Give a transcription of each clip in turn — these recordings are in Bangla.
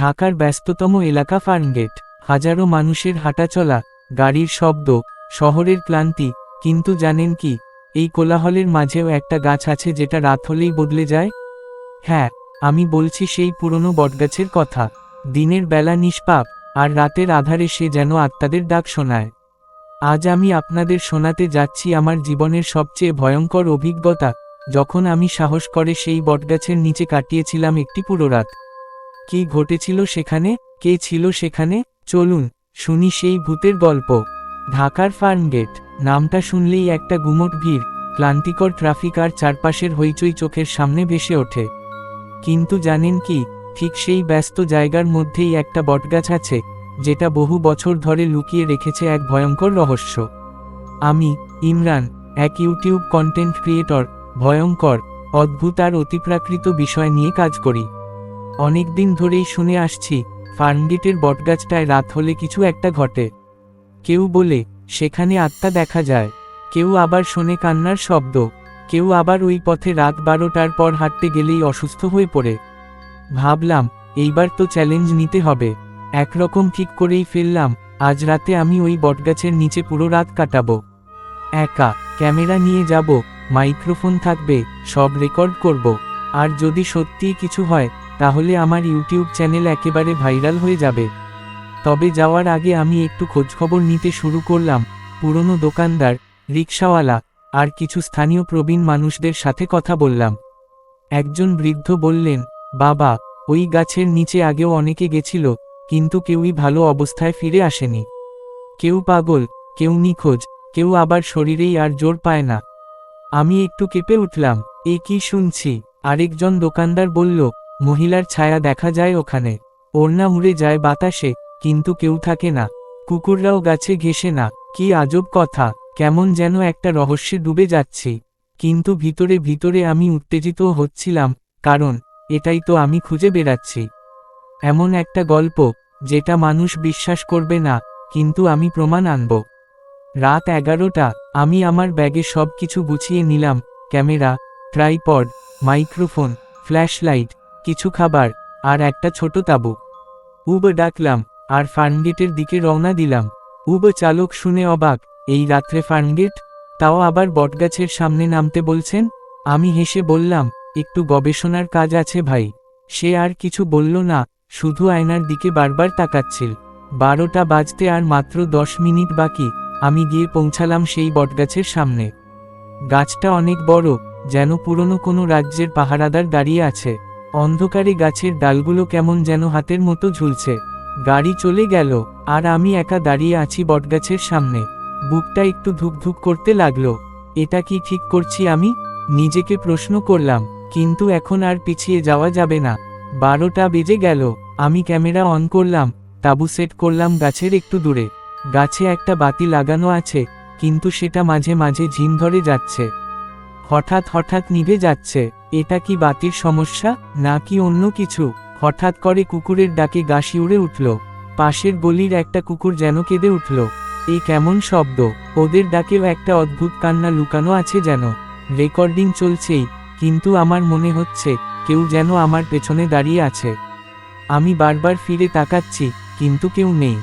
ঢাকার ব্যস্ততম এলাকা ফার্মগেট হাজারো মানুষের হাঁটাচলা, গাড়ির শব্দ, শহরের ক্লান্তি, কিন্তু জানেন কি, এই কোলাহলের মাঝেও একটা গাছ আছে যেটা রাত হলেই বদলে যায়? হ্যাঁ আমি বলছি সেই পুরনো বটগাছের কথা। দিনের বেলা নিষ্পাপ, আর রাতের আধারে সে যেন আত্মাদের ডাক শোনায়। আজ আমি আপনাদের শোনাতে যাচ্ছি আমার জীবনের সবচেয়ে ভয়ঙ্কর অভিজ্ঞতা, যখন আমি সাহস করে সেই বটগাছের নিচে কাটিয়েছিলাম একটি পুরো রাত। কি ঘটেছিল সেখানে? কে ছিল সেখানে? চলুন, শুনি সেই ভূতের গল্প। ঢাকার ফার্মগেট নামটা শুনলেই একটা গুমট ভিড়, ক্লান্তিকর ট্রাফিক আর চারপাশের হইচই চোখের সামনে ভেসে ওঠে। কিন্তু জানেন কি, ঠিক সেই ব্যস্ত জায়গার মধ্যেই একটা বটগাছ আছে, যেটা বহু বছর ধরে লুকিয়ে রেখেছে এক ভয়ঙ্কর রহস্য। আমি, ইমরান, এক ইউটিউব কন্টেন্ট ক্রিয়েটর, ভয়ঙ্কর, অদ্ভুত আর অতিপ্রাকৃত বিষয় নিয়ে কাজ করি। অনেকদিন ধরেই শুনে আসছি ফার্মগেটের বটগাছটায় রাত হলে কিছু একটা ঘটে। কেউ বলে, সেখানে আত্মা দেখা যায়। কেউ আবার শোনে কান্নার শব্দ। কেউ আবার ওই পথে রাত বারোটার পর হাঁটতে গেলেই অসুস্থ হয়ে পড়ে। ভাবলাম, এইবার তো চ্যালেঞ্জ নিতে হবে। একরকম ঠিক করেই ফেললাম, আজ রাতে আমি ওই বটগাছের নিচে পুরো রাত কাটাবো। একা, ক্যামেরা নিয়ে যাব, মাইক্রোফোন থাকবে, সব রেকর্ড করব। আর যদি সত্যিই কিছু হয় তাহলে আমার ইউটিউব চ্যানেল একেবারে ভাইরাল হয়ে যাবে। তবে যাওয়ার আগে আমি একটু খোঁজখবর নিতে শুরু করলাম। পুরনো দোকানদার রিক্সাওয়ালা আর কিছু স্থানীয় প্রবীণ মানুষদের সাথে কথা বললাম। একজন বৃদ্ধ বললেন, বাবা, ওই গাছের নিচে আগেও অনেকে গেছিল, কিন্তু কেউই ভালো অবস্থায় ফিরে আসেনি। কেউ পাগল, কেউ নিখোঁজ, কেউ আবার শরীরেই আর জোর পায় না। আমি একটু কেঁপে উঠলাম, এ কি শুনছি? আরেকজন দোকানদার বলল মহিলার ছায়া দেখা যায় ওখানে। ওড়না উড়ে যায় বাতাসে, কিন্তু কেউ থাকে না। কুকুররাও গাছে ঘেসে না। কি আজব কথা, কেমন যেন একটা রহস্যে ডুবে যাচ্ছি। কিন্তু ভিতরে ভিতরে আমি উত্তেজিত হচ্ছিলাম, কারণ এটাই তো আমি খুঁজে বেড়াচ্ছি। এমন একটা গল্প, যেটা মানুষ বিশ্বাস করবে না, কিন্তু আমি প্রমাণ আনব। রাত এগারোটা, আমি আমার ব্যাগে সব কিছু গুছিয়ে নিলাম। ক্যামেরা, ট্রাইপড, মাইক্রোফোন, ফ্ল্যাশলাইট কিছু খাবার, আর একটা ছোট তাবু। উব ডাকলাম, আর ফার্মগেটের দিকে রওনা দিলাম। উব চালক শুনে অবাক, এই রাত্রে ফার্মগেট তাও আবার বটগাছের সামনে নামতে বলছেন? আমি হেসে বললাম, একটু গবেষণার কাজ আছে ভাই। সে আর কিছু বলল না, শুধু আয়নার দিকে বারবার তাকাচ্ছিল। বারোটা বাজতে আর মাত্র দশ মিনিট বাকি, আমি গিয়ে পৌঁছালাম সেই বটগাছের সামনে। গাছটা অনেক বড়, যেন পুরনো কোনো রাজ্যের পাহারাদার দাঁড়িয়ে আছে। অন্ধকারে গাছের ডালগুলো কেমন যেন হাতের মতো ঝুলছে। গাড়ি চলে গেল, আর আমি একা দাঁড়িয়ে আছি বটগাছের সামনে। বুকটা একটু ধুকধুক করতে লাগল। এটা কি ঠিক করছি আমি? নিজেকে প্রশ্ন করলাম, কিন্তু এখন আর পিছিয়ে যাওয়া যাবে না। বারোটা বেজে গেল, আমি ক্যামেরা অন করলাম, তাবু সেট করলাম গাছের একটু দূরে। গাছে একটা বাতি লাগানো আছে, কিন্তু সেটা মাঝে মাঝে ঝিম ধরে যাচ্ছে। হঠাৎ হঠাৎ নিভে যাচ্ছে। এটা কি বাতির সমস্যা, নাকি অন্য কিছু? হঠাৎ করে কুকুরের ডাকে গা শিউড়ে উঠল। পাশের গলির একটা কুকুর যেন কেঁদে উঠল। এই কেমন শব্দ? ওদের ডাকেও একটা অদ্ভুত কান্না লুকানো আছে যেন। রেকর্ডিং চলছেই, কিন্তু আমার মনে হচ্ছে, কেউ যেন আমার পেছনে দাঁড়িয়ে আছে। আমি বারবার ফিরে তাকাচ্ছি, কিন্তু কেউ নেই।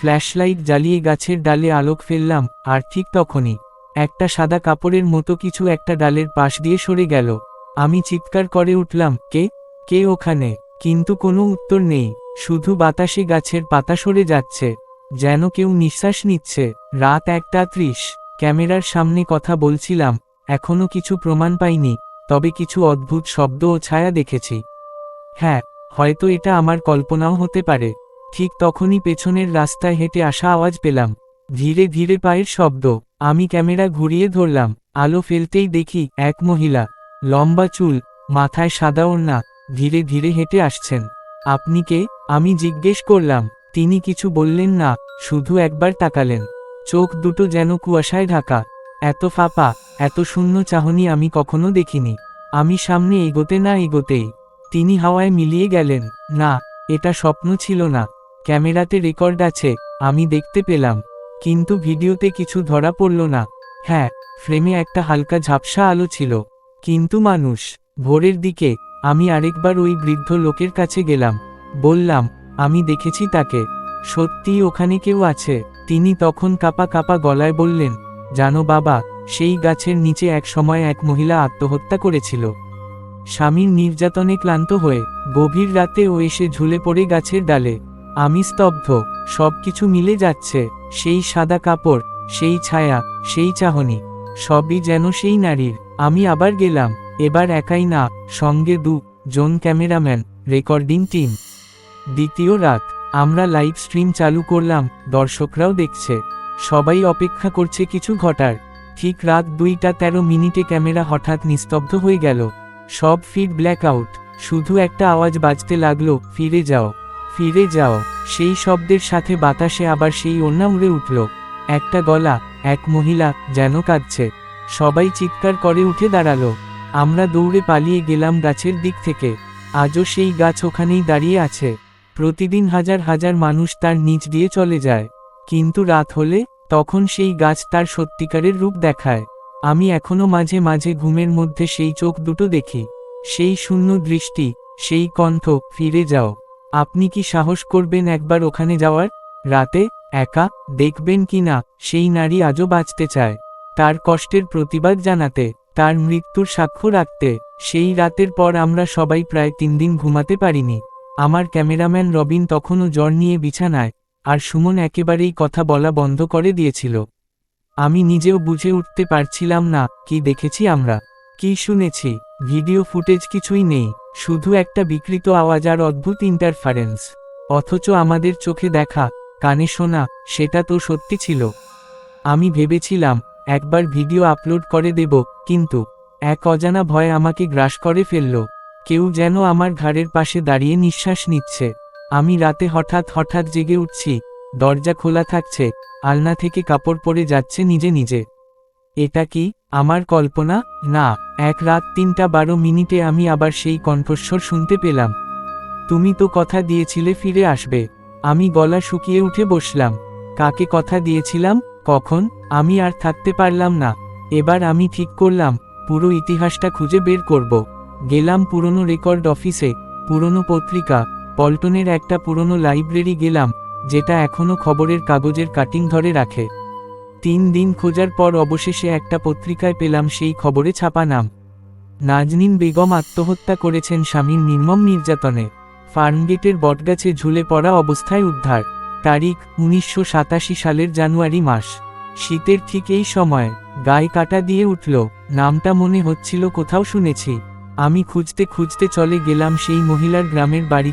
ফ্ল্যাশলাইট জ্বালিয়ে গাছের ডালে আলোক ফেললাম, আর ঠিক তখনই, একটা সাদা কাপড়ের মতো কিছু একটা ডালের পাশ দিয়ে সরে গেল। আমি চিৎকার করে উঠলাম, কে? কে ওখানে? কিন্তু কোনো উত্তর নেই, শুধু বাতাসে গাছের পাতা সরে যাচ্ছে, যেন কেউ নিঃশ্বাস নিচ্ছে। রাত একটা ত্রিশ, ক্যামেরার সামনে কথা বলছিলাম, এখনও কিছু প্রমাণ পাইনি, তবে কিছু অদ্ভুত শব্দ ও ছায়া দেখেছি। হ্যাঁ হয়তো এটা আমার কল্পনাও হতে পারে। ঠিক তখনই পেছনের রাস্তায় হেঁটে আসা আওয়াজ পেলাম। ধীরে ধীরে পায়ের শব্দ, আমি ক্যামেরা ঘুরিয়ে ধরলাম, আলো ফেলতেই দেখি এক মহিলা। লম্বা চুল, মাথায় সাদা ওড়না, ধীরে ধীরে হেঁটে আসছেন। আপনি কে? আমি জিজ্ঞেস করলাম। তিনি কিছু বললেন না, শুধু একবার তাকালেন। চোখ দুটো যেন কুয়াশায় ঢাকা। এত ফাঁপা, এত শূন্য চাহনি আমি কখনো দেখিনি। আমি সামনে এগোতে না এগোতেই। তিনি হাওয়ায় মিলিয়ে গেলেন। না, এটা স্বপ্ন ছিল না। ক্যামেরাতে রেকর্ড আছে, আমি দেখতে পেলাম। কিন্তু ভিডিওতে কিছু ধরা পড়ল না। হ্যাঁ ফ্রেমে একটা হালকা ঝাপসা আলো ছিল। কিন্তু মানুষ, ভোরের দিকে, আমি আরেকবার ওই বৃদ্ধ লোকের কাছে গেলাম। বললাম, আমি দেখেছি তাকে। সত্যিই ওখানে কেউ আছে। তিনি তখন কাপা কাপা গলায় বললেন, জানো বাবা, সেই গাছের নিচে এক সময় এক মহিলা আত্মহত্যা করেছিল। স্বামীর নির্যাতনে ক্লান্ত হয়ে, গভীর রাতে ও এসে ঝুলে পড়ে গাছের ডালে। আমি স্তব্ধ সবকিছু মিলে যাচ্ছে। সেই সাদা কাপড়, সেই ছায়া, সেই চাহনি, সবই যেন সেই নারীর। আমি আবার গেলাম। এবার একাই না, সঙ্গে দু জন ক্যামেরাম্যান। Recording team. দ্বিতীয় রাত, আমরা লাইভ স্ট্রিম চালু করলাম, দর্শকরাও দেখছে। সবাই অপেক্ষা করছে কিছু ঘটার। ঠিক রাত দুইটা তেরো মিনিটে ক্যামেরা হঠাৎ নিস্তব্ধ হয়ে গেল। সব ফিড ব্ল্যাক আউট। শুধু একটা আওয়াজ বাজতে লাগল, ফিরে যাও ফিরে যাও। সেই শব্দের সাথে বাতাসে আবার সেই অন্যা উড়ে উঠল। একটা গলা, এক মহিলা, যেন কাঁদছে। সবাই চিৎকার করে উঠে দাঁড়াল। আমরা দৌড়ে পালিয়ে গেলাম গাছের দিক থেকে। আজও সেই গাছ ওখানেই দাঁড়িয়ে আছে। প্রতিদিন হাজার হাজার মানুষ তার নিচ দিয়ে চলে যায়। কিন্তু রাত হলে, তখন সেই গাছ তার সত্যিকারের রূপ দেখায়। আমি এখনও মাঝে মাঝে ঘুমের মধ্যে সেই চোখ দুটো দেখি। সেই শূন্য দৃষ্টি, সেই কণ্ঠ, ফিরে যাও। আপনি কি সাহস করবেন একবার ওখানে যাওয়ার? রাতে, একা, দেখবেন কি না, সেই নারী আজও বাঁচতে চায়। তার কষ্টের প্রতিবাদ জানাতে, তার মৃত্যুর সাক্ষ্য রাখতে, সেই রাতের পর আমরা সবাই প্রায় তিন দিন ঘুমাতে পারিনি। আমার ক্যামেরাম্যান রবিন তখনও জ্বর নিয়ে বিছানায়, আর সুমন একেবারেই কথা বলা বন্ধ করে দিয়েছিল। আমি নিজেও বুঝে উঠতে পারছিলাম না, কি দেখেছি আমরা? কি শুনেছি? ভিডিও ফুটেজ কিছুই নেই, শুধু একটা বিকৃত আওয়াজ আর অদ্ভুত ইন্টারফারেন্স অথচ আমাদের চোখে দেখা, কানে শোনা, সেটা তো সত্যি ছিল। আমি ভেবেছিলাম একবার ভিডিও আপলোড করে দেব, কিন্তু, এক অজানা ভয় আমাকে গ্রাস করে ফেলল। কেউ যেন আমার ঘাড়ের পাশে দাঁড়িয়ে নিঃশ্বাস নিচ্ছে। আমি রাতে হঠাৎ হঠাৎ জেগে উঠছি, দরজা খোলা থাকছে, আলনা থেকে কাপড় পরে যাচ্ছে নিজে নিজে। এটা কি, আমার কল্পনা? না, এক রাত তিনটা বারো মিনিটে আমি আবার সেই কণ্ঠস্বর শুনতে পেলাম। তুমি তো কথা দিয়েছিলে ফিরে আসবে। আমি গলা শুকিয়ে উঠে বসলাম। কাকে কথা দিয়েছিলাম? কখন? আমি আর থাকতে পারলাম না। এবার আমি ঠিক করলাম, পুরো ইতিহাসটা খুঁজে বের করব। গেলাম পুরনো রেকর্ড অফিসে, পুরনো পত্রিকা, পল্টনের একটা পুরনো লাইব্রেরি গেলাম, যেটা এখনও খবরের কাগজের কাটিং ধরে রাখে। তিন দিন খোঁজার পর অবশেষে একটা পত্রিকায় পেলাম সেই খবরে ছাপা নাম। নাজনীন বেগম আত্মহত্যা করেছেন স্বামীর নির্মম নির্যাতনে। ফার্মগেটের বটগাছে ঝুলে পড়া অবস্থায় উদ্ধার। তারিখ উনিশশো সাতাশি সালের জানুয়ারি মাস। শীতের ঠিক এই সময় গায়ে কাটা দিয়ে উঠল, নামটা মনে হচ্ছিল কোথাও শুনেছি। আমি খুঁজতে খুঁজতে চলে গেলাম সেই মহিলার গ্রামের বাড়ি